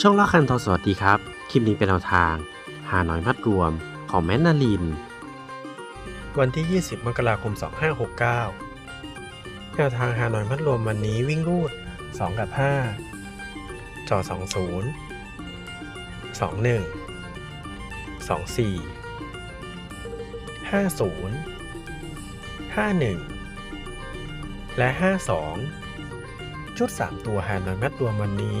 ช่องละคันทอสวัสดีครับ คลิปนี้เป็นแนวทาง หาหน่อยมัดรวมของแมนนาลิน วันที่ 20 มกราคม 2569 แนวทางหาหน่อยมัดรวมวันนี้วิ่งรูด 2 กับ 5 จอ 20 21 24 50 51 และ 52 ชุด 3 ตัวหาหน่อยมัดรวมวันนี้